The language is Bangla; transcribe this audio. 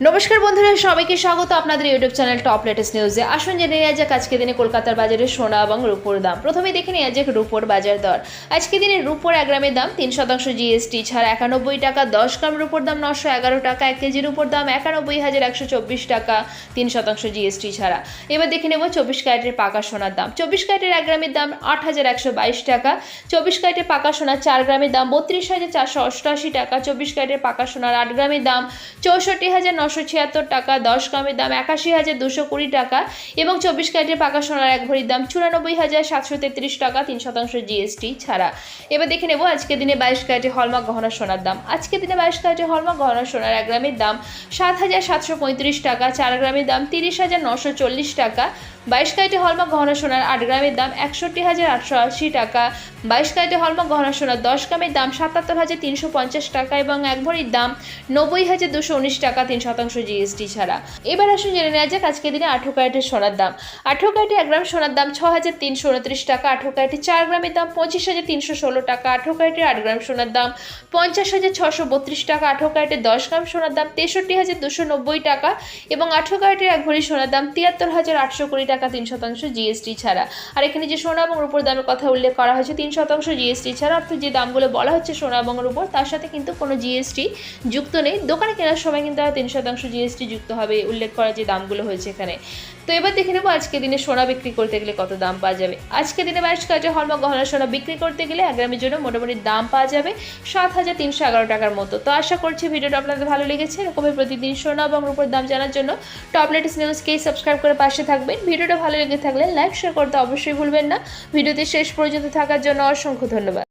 নমস্কার বন্ধুরা, সবাইকে স্বাগত আপনাদের ইউটিউব চ্যানেল টপ লেটেস্ট নিউজে। আসুন জেনে নেওয়া যাক আজকে দিনে কলকাতার বাজারে সোনা এবং রূপোর দাম। প্রথমে দেখে নেওয়া যাক রূপোর বাজার দর। আজকে দিনে রূপোর এক গ্রামের দাম তিন শতাংশ জিএসটি ছাড়া একানব্বই টাকা, দশ গ্রাম রূপোর দাম নশো এগারো টাকা, এক কেজির উপর দাম একানব্বই হাজার একশো চব্বিশ টাকা, তিন শতাংশ জিএসটি ছাড়া। এবার দেখে নেব চব্বিশ ক্যারেটের পাকা সোনার দাম। চব্বিশ ক্যারেটের এক গ্রামের দাম আট হাজার একশো বাইশ টাকা, চব্বিশ ক্যারেটের পাকা সোনার চার গ্রামের দাম বত্রিশ হাজার চারশো অষ্টআশি টাকা, চব্বিশ ক্যারেটের পাকা সোনার আট গ্রামের দাম চৌষট্টি হাজার নশো ছিয়াত্তর টাকা, দশ গ্রামের দাম একাশি হাজার দুশো কুড়ি টাকা এবং চব্বিশ ক্যারেটের পাকা সোনার এক ভরির দাম চুরানব্বই হাজার সাতশো তেত্রিশ টাকা, তিন শতাংশ জিএসটি ছাড়া। এবার দেখে নেব আজকের দিনে বাইশ ক্যারেটে হলমার্ক গহনা সোনার দাম। আজকের দিনে বাইশ ক্যারেটে হলমার্ক গহনা সোনার এক গ্রামের দাম সাত হাজার সাতশো পঁয়ত্রিশ টাকা, চার গ্রামের দাম তিরিশ হাজার নশো চল্লিশ টাকা। বাইশ ক্যারেটে হলমার্ক গহনা সোনার আট গ্রামের দাম একষট্টি হাজার আটশো আশি টাকা। বাইশ ক্যারেটে হলমার্ক গহনা সোনার দশ গ্রামের দাম সাতাত্তর হাজার তিনশো পঞ্চাশ টাকা এবং এক ভরির দাম নব্বই হাজার দুশো উনিশ টাকা, তিন শতাংশ জিএসটি ছাড়া। এবার আসুন জেনে নেওয়া যাক আজকের দিনে আঠেরো ক্যারেটের সোনার দাম। আঠেরো ক্যারেটে এক গ্রাম সোনার দাম ছ হাজার তিনশো উনত্রিশ টাকা, আঠেরো ক্যারেটে চার গ্রামের দাম পঁচিশ হাজার তিনশো ষোলো টাকা, আঠেরো ক্যারেটে আট গ্রাম সোনার দাম পঞ্চাশ হাজার ছশো বত্রিশ টাকা, আঠেরো ক্যারেটে দশ গ্রাম সোনার দাম তেষট্টি হাজার দুশো নব্বই টাকা এবং আঠেরো ক্যারেটের এক ভরি সোনার দাম তিয়াত্তর হাজার আটশো কুড়ি টাকা তিন শতাংশ জিএসটি ছাড়া। আর এখানে যে সোনা এবং রূপোর দামের কথা উল্লেখ করা হয়েছে, তিন শতাংশ জিএসটি ছাড়া, অর্থাৎ যে দামগুলো বলা হচ্ছে সোনা এবং রূপোর, তার সাথে কিন্তু কোনো জিএসটি যুক্ত নেই। দোকানে কেনার সময় কিন্তু তিন শতাংশ জিএসটি যুক্ত হবে উল্লেখ করা যে দামগুলো হয়েছে এখানে। তো এবার দেখে নেব আজকে দিনে সোনা বিক্রি করতে গেলে কত দাম পাওয়া যাবে। আজকে দিনে বাইশ কাজে হলমা গহনা সোনা বিক্রি করতে গেলে এক গ্রামের জন্য মোটামুটি দাম পাওয়া যাবে সাত হাজার তিনশো এগারো টাকার মতো। তো আশা করছি ভিডিওটা আপনাদের ভালো লেগেছে। এরকমই প্রতিদিন সোনা এবং রূপোর দাম জানার জন্য টপ লেটেস্ট নিউজকেই সাবস্ক্রাইব করে পাশে থাকবেন। ভিডিওটা ভালো লেগে থাকলে লাইক শেয়ার করতে অবশ্যই ভুলবেন না। ভিডিওতে শেষ পর্যন্ত থাকার জন্য অসংখ্য ধন্যবাদ।